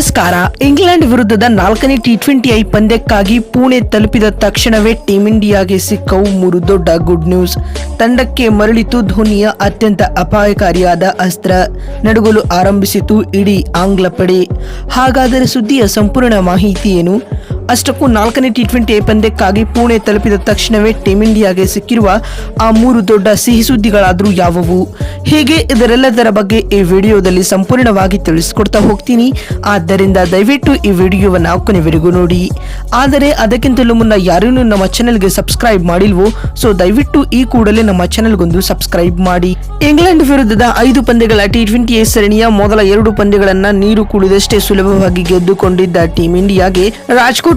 ನಮಸ್ಕಾರ. ಇಂಗ್ಲೆಂಡ್ ವಿರುದ್ಧದ ನಾಲ್ಕನೇ ಟಿ ಟ್ವೆಂಟಿ ಐ ಪಂದ್ಯಕ್ಕಾಗಿ ಪುಣೆ ತಲುಪಿದ ತಕ್ಷಣವೇ ಟೀಂ ಇಂಡಿಯಾಗೆ ಸಿಕ್ಕವು ಮೂರು ದೊಡ್ಡ ಗುಡ್ ನ್ಯೂಸ್ ತಂಡಕ್ಕೆ ಮರಳಿತು ಧೋನಿಯ ಅತ್ಯಂತ ಅಪಾಯಕಾರಿಯಾದ ಅಸ್ತ್ರ. ನಡುಗಲು ಆರಂಭಿಸಿತು ಇಡೀ ಆಂಗ್ಲ ಪಡೆ. ಹಾಗಾದರೆ ಸುದ್ದಿಯ ಸಂಪೂರ್ಣ ಮಾಹಿತಿ ಏನು? ಅಷ್ಟಕ್ಕೂ ನಾಲ್ಕನೇ ಟಿ ಟ್ವೆಂಟಿ ಪಂದ್ಯಕ್ಕಾಗಿ ಪುಣೆ ತಲುಪಿದ ತಕ್ಷಣವೇ ಟೀಂ ಇಂಡಿಯಾಗೆ ಸಿಕ್ಕಿರುವ ಆ ಮೂರು ದೊಡ್ಡ ಸಿಹಿ ಸುದ್ದಿಗಳಾದರೂ ಯಾವುವು? ಹೀಗೆ ಇದರೆಲ್ಲದರ ಬಗ್ಗೆ ಈ ವಿಡಿಯೋದಲ್ಲಿ ಸಂಪೂರ್ಣವಾಗಿ ತಿಳಿಸಿಕೊಡ್ತಾ ಹೋಗ್ತೀನಿ. ಆದ್ದರಿಂದ ದಯವಿಟ್ಟು ಈ ವಿಡಿಯೋವನ್ನು ಕೊನೆವರೆಗೂ ನೋಡಿ. ಆದರೆ ಅದಕ್ಕಿಂತಲೂ ಮುನ್ನ ಯಾರೇನೂ ನಮ್ಮ ಚಾನೆಲ್ಗೆ ಸಬ್ಸ್ಕ್ರೈಬ್ ಮಾಡಿಲ್ವೋ ಸೊ ದಯವಿಟ್ಟು ಈ ಕೂಡಲೇ ನಮ್ಮ ಚಾನೆಲ್ಗೊಂದು ಸಬ್ಸ್ಕ್ರೈಬ್ ಮಾಡಿ. ಇಂಗ್ಲೆಂಡ್ ವಿರುದ್ಧದ ಐದು ಪಂದ್ಯಗಳ ಟಿ ಟ್ವೆಂಟಿ ಸರಣಿಯ ಮೊದಲ ಎರಡು ಪಂದ್ಯಗಳನ್ನ ನೀರು ಕುಡಿದಷ್ಟೇ ಸುಲಭವಾಗಿ ಗೆದ್ದುಕೊಂಡಿದ್ದ ಟೀಂ ಇಂಡಿಯಾಗೆ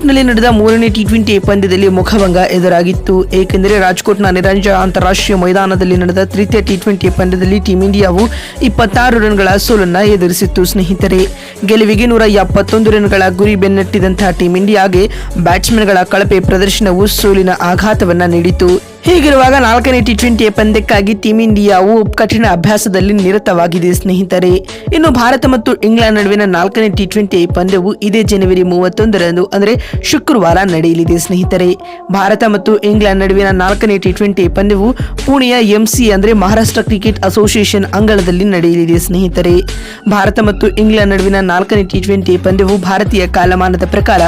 ರಾಜ್ಕೋಟ್ನಲ್ಲಿ ನಡೆದ ಮೂರನೇ ಟಿ ಟ್ವೆಂಟಿ ಪಂದ್ಯದಲ್ಲಿ ಮುಖಭಂಗ ಎದುರಾಗಿತ್ತು. ಏಕೆಂದರೆ ರಾಜ್ಕೋಟ್ನ ನಿರಂಜ ಅಂತಾರಾಷ್ಟ್ರೀಯ ಮೈದಾನದಲ್ಲಿ ನಡೆದ ತೃತೀಯ ಟಿ ಟ್ವೆಂಟಿ ಪಂದ್ಯದಲ್ಲಿ ಟೀಂ ಇಂಡಿಯಾವು ಇಪ್ಪತ್ತಾರು ರನ್ಗಳ ಸೋಲನ್ನು ಎದುರಿಸಿತ್ತು. ಸ್ನೇಹಿತರೆ, ಗೆಲುವಿಗೆ ನೂರ ಎಪ್ಪತ್ತೊಂದು ರನ್ಗಳ ಗುರಿ ಬೆನ್ನಟ್ಟಿದಂತಹ ಟೀಂ ಇಂಡಿಯಾಗೆ ಬ್ಯಾಟ್ಸ್ಮನ್ಗಳ ಕಳಪೆ ಪ್ರದರ್ಶನವು ಸೋಲಿನ ಆಘಾತವನ್ನ ನೀಡಿತು. ಹೀಗಿರುವಾಗ ನಾಲ್ಕನೇ ಟಿ ಟ್ವೆಂಟಿ ಪಂದ್ಯಕ್ಕಾಗಿ ಟೀಂ ಇಂಡಿಯಾವು ಕಠಿಣ ಅಭ್ಯಾಸದಲ್ಲಿ ನಿರತವಾಗಿದೆ, ಸ್ನೇಹಿತರೆ. ಇನ್ನು ಭಾರತ ಮತ್ತು ಇಂಗ್ಲೆಂಡ್ ನಡುವಿನ ನಾಲ್ಕನೇ ಟಿ ಟ್ವೆಂಟಿ ಪಂದ್ಯವು ಇದೇ ಜನವರಿ ಮೂವತ್ತೊಂದರಂದು, ಅಂದರೆ ಶುಕ್ರವಾರ ನಡೆಯಲಿದೆ, ಸ್ನೇಹಿತರೆ. ಭಾರತ ಮತ್ತು ಇಂಗ್ಲೆಂಡ್ ನಡುವಿನ ನಾಲ್ಕನೇ ಟಿ ಟ್ವೆಂಟಿ ಪಂದ್ಯವು ಪುಣೆಯ ಎಂಸಿ ಅಂದರೆ ಮಹಾರಾಷ್ಟ್ರ ಕ್ರಿಕೆಟ್ ಅಸೋಸಿಯೇಷನ್ ಅಂಗಳದಲ್ಲಿ ನಡೆಯಲಿದೆ, ಸ್ನೇಹಿತರೆ. ಭಾರತ ಮತ್ತು ಇಂಗ್ಲೆಂಡ್ ನಡುವಿನ ನಾಲ್ಕನೇ ಟಿ ಟ್ವೆಂಟಿ ಪಂದ್ಯವು ಭಾರತೀಯ ಕಾಲಮಾನದ ಪ್ರಕಾರ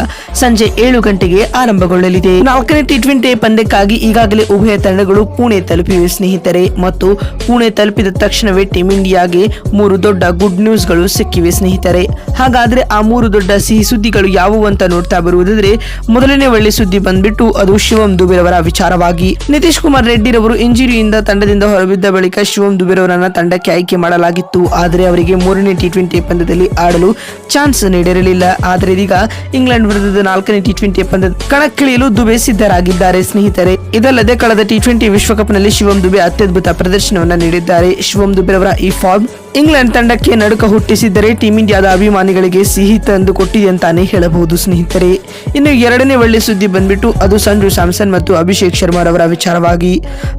ಸಂಜೆ ಏಳು ಗಂಟೆಗೆ ಆರಂಭಗೊಳ್ಳಲಿದೆ. ನಾಲ್ಕನೇ ಟಿ ಟ್ವೆಂಟಿ ಪಂದ್ಯಕ್ಕಾಗಿ ಈಗಾಗಲೇ ಉಭಯ ತಂಡಗಳು ಪುಣೆ ತಲುಪಿವೆ ಸ್ನೇಹಿತರೆ ಮತ್ತು ಪುಣೆ ತಲುಪಿದ ತಕ್ಷಣವೇ ಟೀಂ ಇಂಡಿಯಾಗೆ ಮೂರು ದೊಡ್ಡ ಗುಡ್ ನ್ಯೂಸ್ಗಳು ಸಿಕ್ಕಿವೆ ಸ್ನೇಹಿತರೆ. ಹಾಗಾದ್ರೆ ಆ ಮೂರು ದೊಡ್ಡ ಸಿಹಿ ಸುದ್ದಿಗಳು ಯಾವುವು ಅಂತ ನೋಡ್ತಾ ಬರುವುದಾದ್ರೆ, ಮೊದಲನೇ ಒಳ್ಳೆ ಸುದ್ದಿ ಬಂದ್ಬಿಟ್ಟು ಅದು ಶಿವಂ ದುಬೆರವರ ವಿಚಾರವಾಗಿ. ನಿತೀಶ್ ಕುಮಾರ್ ರೆಡ್ಡಿರವರು ಇಂಜುರಿಯಿಂದ ತಂಡದಿಂದ ಹೊರಬಿದ್ದ ಬಳಿಕ ಶಿವಂ ದುಬೆರವರನ್ನ ತಂಡಕ್ಕೆ ಆಯ್ಕೆ ಮಾಡಲಾಗಿತ್ತು. ಆದರೆ ಅವರಿಗೆ ಮೂರನೇ ಟಿ ಟ್ವೆಂಟಿ ಪಂದ್ಯದಲ್ಲಿ ಆಡಲು ಚಾನ್ಸ್ ನೀಡಿರಲಿಲ್ಲ. ಆದರೆ ಇದೀಗ ಇಂಗ್ಲೆಂಡ್ ವಿರುದ್ಧದ ನಾಲ್ಕನೇ ಟಿ ಟ್ವೆಂಟಿ ಪಂದ್ಯ ಕಣಕ್ಕಿಳಿಯಲು ದುಬೆ ಸಿದ್ಧರಾಗಿದ್ದಾರೆ ಸ್ನೇಹಿತರೆ. ಇದಲ್ಲದೆ ಕಳೆದ ಟಿ ಟ್ವೆಂಟಿ ವಿಶ್ವಕಪ್ನಲ್ಲಿ ಶಿವಂ ದುಬೆ ಅತ್ಯದ್ಭುತ ಪ್ರದರ್ಶನವನ್ನ ನೀಡಿದ್ದಾರೆ. ಶಿವಂ ದುಬೆರವರ ಈ ಫಾರ್ಮ್ ಇಂಗ್ಲೆಂಡ್ ತಂಡಕ್ಕೆ ನಡುಕ ಹುಟ್ಟಿಸಿದ್ದರೆ ಟೀಂ ಇಂಡಿಯಾದ ಅಭಿಮಾನಿಗಳಿಗೆ ಸಿಹಿ ತಂದು ಕೊಟ್ಟಿದೆ ಅಂತಾನೆ ಹೇಳಬಹುದು ಸ್ನೇಹಿತರೆ. ಇನ್ನು ಎರಡನೇ ಒಳ್ಳೆ ಸುದ್ದಿ ಬಂದ್ಬಿಟ್ಟು ಅದು ಸಂಜು ಸ್ಯಾಮ್ಸನ್ ಮತ್ತು ಅಭಿಷೇಕ್ ಶರ್ಮಾರವರ ವಿಚಾರವಾಗಿ.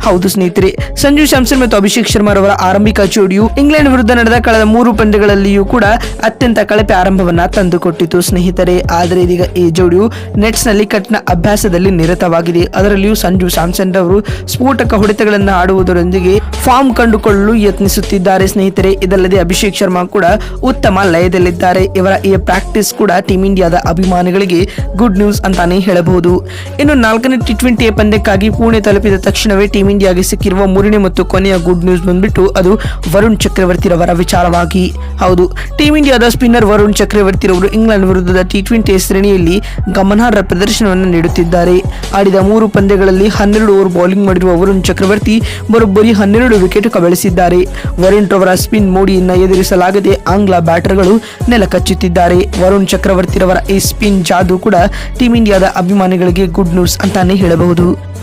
ಹೌದು ಸ್ನೇಹಿತರೆ, ಸಂಜು ಸ್ಯಾಮ್ಸನ್ ಮತ್ತು ಅಭಿಷೇಕ್ ಶರ್ಮಾರವರ ಆರಂಭಿಕ ಜೋಡಿಯು ಇಂಗ್ಲೆಂಡ್ ವಿರುದ್ಧ ನಡೆದ ಕಳೆದ ಮೂರು ಪಂದ್ಯಗಳಲ್ಲಿಯೂ ಕೂಡ ಅತ್ಯಂತ ಕಳಪೆ ಆರಂಭವನ್ನ ತಂದುಕೊಟ್ಟಿತು ಸ್ನೇಹಿತರೆ. ಆದರೆ ಇದೀಗ ಈ ಜೋಡಿಯು ನೆಟ್ಸ್ನಲ್ಲಿ ಕಠಿಣ ಅಭ್ಯಾಸದಲ್ಲಿ ನಿರತವಾಗಿದೆ. ಅದರಲ್ಲಿಯೂ ಸಂಜು ಸ್ಯಾಮ್ಸನ್ ರವರು ಸ್ಫೋಟಕ ಹೊಡೆತಗಳನ್ನು ಆಡುವುದರೊಂದಿಗೆ ಫಾರ್ಮ್ ಕಂಡುಕೊಳ್ಳಲು ಯತ್ನಿಸುತ್ತಿದ್ದಾರೆ. ಸ್ನೇಹಿತರೆ, ಇದಲ್ಲದೆ ಅಭಿಷೇಕ್ ಶರ್ಮಾ ಕೂಡ ಉತ್ತಮ ಲಯದಲ್ಲಿದ್ದಾರೆ. ಇವರ ಈ ಪ್ರಾಕ್ಟೀಸ್ ಕೂಡ ಟೀಮ್ ಇಂಡಿಯಾದ ಅಭಿಮಾನಿಗಳಿಗೆ ಗುಡ್ ನ್ಯೂಸ್ ಅಂತಾನೆ ಹೇಳಬಹುದು. ಇನ್ನು ನಾಲ್ಕನೇ ಟಿ ಟ್ವೆಂಟಿ ಪಂದ್ಯಕ್ಕಾಗಿ ಪುಣೆ ತಲುಪಿದ ತಕ್ಷಣವೇ ಟೀಮ್ ಇಂಡಿಯಾಗೆ ಸಿಕ್ಕಿರುವ ಮೂರನೇ ಮತ್ತು ಕೊನೆಯ ಗುಡ್ ನ್ಯೂಸ್ ಬಂದ್ಬಿಟ್ಟು ಅದು ವರುಣ್ ಚಕ್ರವರ್ತಿರವರ ವಿಚಾರವಾಗಿ. ಹೌದು. ಟೀಂ ಇಂಡಿಯಾದ ಸ್ಪಿನ್ನರ್ ವರುಣ್ ಚಕ್ರವರ್ತಿ ರವರು ಇಂಗ್ಲೆಂಡ್ ವಿರುದ್ಧದ ಟಿ ಟ್ವೆಂಟಿ ಶ್ರೇಣಿಯಲ್ಲಿ ಗಮನಾರ್ಹ ಪ್ರದರ್ಶನವನ್ನು ನೀಡುತ್ತಿದ್ದಾರೆ. ಆಡಿದ ಮೂರು ಪಂದ್ಯಗಳಲ್ಲಿ ಹನ್ನೆರಡು ಓವರ್ ಬೌಲಿಂಗ್ ಮಾಡಿರುವ ವರುಣ್ ಚಕ್ರವರ್ತಿ ಬರೋಬ್ಬರಿ ಹನ್ನೆರಡು ವಿಕೆಟ್ ಕಬಳಿಸಿದ್ದಾರೆ. ವರುಣ್ ರವರ ಸ್ಪಿನ್ ಮೋಡಿಯನ್ನ ಎದುರಿಸಲಾಗದೆ ಆಂಗ್ಲ ಬ್ಯಾಟರ್ಗಳು ನೆಲಕಚ್ಚುತ್ತಿದ್ದಾರೆ. ವರುಣ್ ಚಕ್ರವರ್ತಿರವರ ಈ ಸ್ಪಿನ್ ಜಾದು ಕೂಡ ಟೀಂ ಇಂಡಿಯಾದ ಅಭಿಮಾನಿಗಳಿಗೆ ಗುಡ್ ನ್ಯೂಸ್ ಅಂತಾನೆ ಹೇಳಬಹುದು.